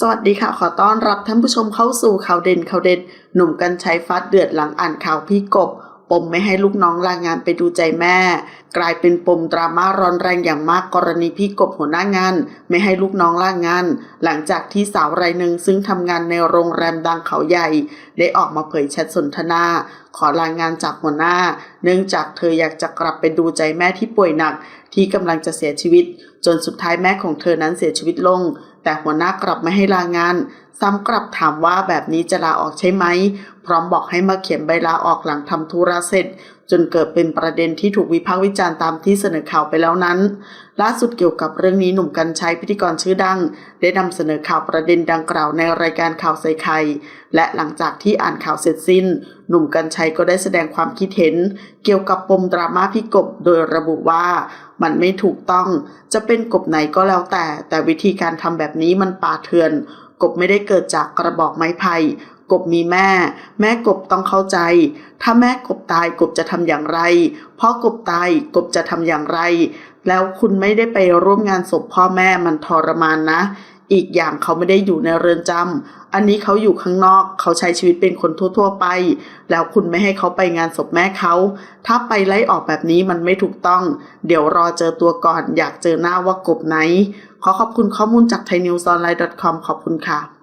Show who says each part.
Speaker 1: สวัสดีค่ะ ขอต้อนรับท่านผู้ชมเข้าสู่ข่าวเด่นข่าวเด็ดหนุ่มกันชัยฟาดเดือดหลังอ่านข่าวพี่กบ ปมไม่ให้ลูกน้องลางานไปดูใจแม่ กลายเป็นปมดราม่าร้อนแรงอย่างมากกรณีพี่กบหัวหน้างาน ไม่ให้ลูกน้องลางาน หลังจากที่สาวรายหนึ่งซึ่งทำงานในโรงแรมดังเขาใหญ่ ได้ออกมาเผยแชทสนทนา ขอลางานจากหัวหน้า เนื่องจากเธออยากจะกลับไปดูใจแม่ที่ป่วยหนัก ที่กำลังจะเสียชีวิต จนสุดท้ายแม่ของเธอนั้นเสียชีวิตลง แต่หัวหน้ากลับไม่ให้ลางาน ซ้ำกลับถามว่าแบบนี้จะลาออกใช่ไหม พร้อมบอกให้มาเขียนใบลาออกหลังทำธุระเสร็จ จนเกิดเป็นประเด็นที่ถูกวิพากษ์วิจารณ์ตามที่เสนอข่าวไปแล้วนั้น ล่าสุดเกี่ยวกับเรื่องนี้หนุ่มกัญชัยพิธีกรชื่อดัง ได้นำเสนอข่าวประเด็นดังกล่าวในรายการข่าวใส่ไข่และหลังจากที่อ่านข่าวเสร็จสิ้น หนุ่มกัญชัยก็ได้แสดงความคิดเห็น เกี่ยวกับปมดราม่าพี่กบโดยระบุว่ามันไม่ถูกต้อง จะเป็นกบไหนก็แล้วแต่ แต่วิธีการทำแบบนี้มันป่าเถื่อน กบไม่ได้เกิดจากกระบอกไม้ไผ่กบมีแม่ แม่กบต้องเข้าใจ ถ้าแม่กบตายกบจะทำอย่างไรพ่อกบตายกบจะทำอย่างไร แล้วคุณไม่ได้ไปร่วมงานศพพ่อแม่มันทรมานนะ อีกอย่างเขาไม่ได้อยู่ในเรือนจำอันนี้เขาอยู่ข้างนอกเขาใช้ชีวิตเป็นคนทั่ว ๆ ไป แล้วคุณไม่ให้เขาไปงานศพแม่เขา ถ้าไปไล่ออกแบบนี้มันไม่ถูกต้อง เดี๋ยวรอเจอตัวก่อนอยากเจอหน้าว่ากบไหน ขอขอบคุณข้อมูลจากไทยนิวส์ออนไลน์ com ขอบคุณค่ะ